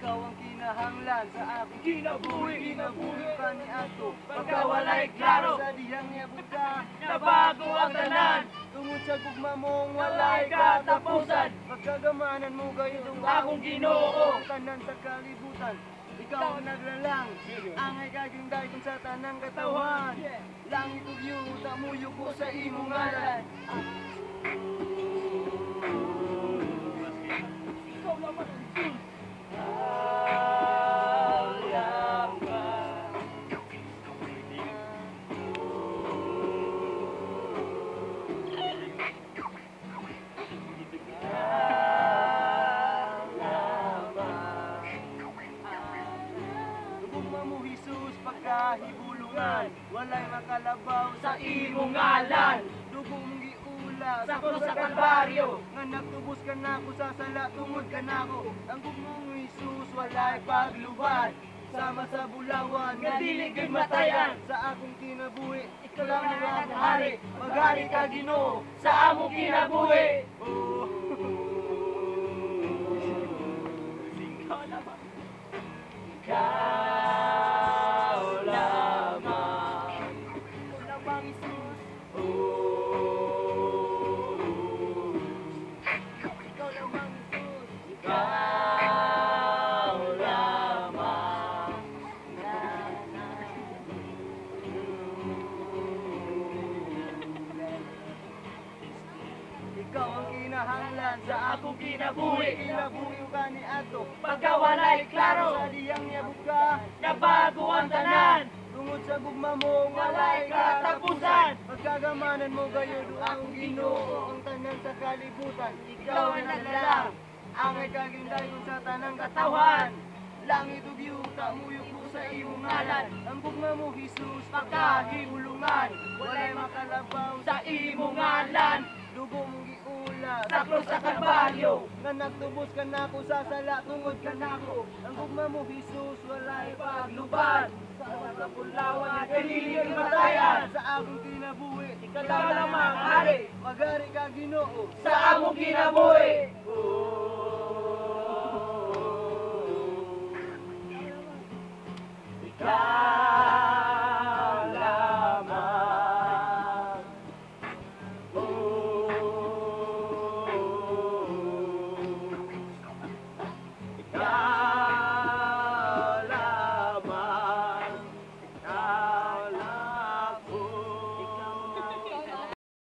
Ikaw ang kinahanglan sa aking kinabuhi Kinabuhi ka ni Ato Pagka walay klaro. Sa diyang niya buka Nabago ang tanan. Tungod sa gugma mong Walay katapusan. Pagkagamanan mo kayo Akong Ginoo. Tanan sa kalibutan ikaw ang naglalang Angay kaging dayon sa tanang katawan Langit ug yuta muyo ko sa imong ngalan Ikaw naman ang Tugma mo Jesus pagkahibulungan Walay makalabaw Sa imong ngalan. Dugo mong giula Sa krus sa Kalbaryo. Nga nagtubos ka na ako sa sala tungod ka na ako Ang mo Jesus walay paglubad Sama sa bulawan Nga dili gid matayan. Sa akong kinabuhi Ikaw lang ang hari. Maghari ka Ginoo Sa among kinabuhi. Oh. Ikaw ang kinahanglan sa akong kinabuhi Kinabuhi ka ni Ato Pagka walay klaro. Sa diyang niyabot ka Nabago ang tanan. Tungod sa gugma mo Walay katapusan. Pagkagamanan mo gayo do ang ginoo Ang tanan sa kalibutan Ikaw ang naglalang. Ang ikaging dayon sa tanang katawan Langit ug yuta muyok mo sa imong ngalan Ang gugma mo Jesus pagkahibulungan Walay makalabaw Sa imong ngalan. Mong giula Sa Kalbaryo. Nga nagtubos ka na ako sa sala tungod ka na ako Ang gugma mo Jesus walay paglubad Sa sa pulawan nga Dili matayan. Sa akong kinabuhi Ikaw lamang, hari. Magari ka Ginoo Sa among kinabuhi. Oh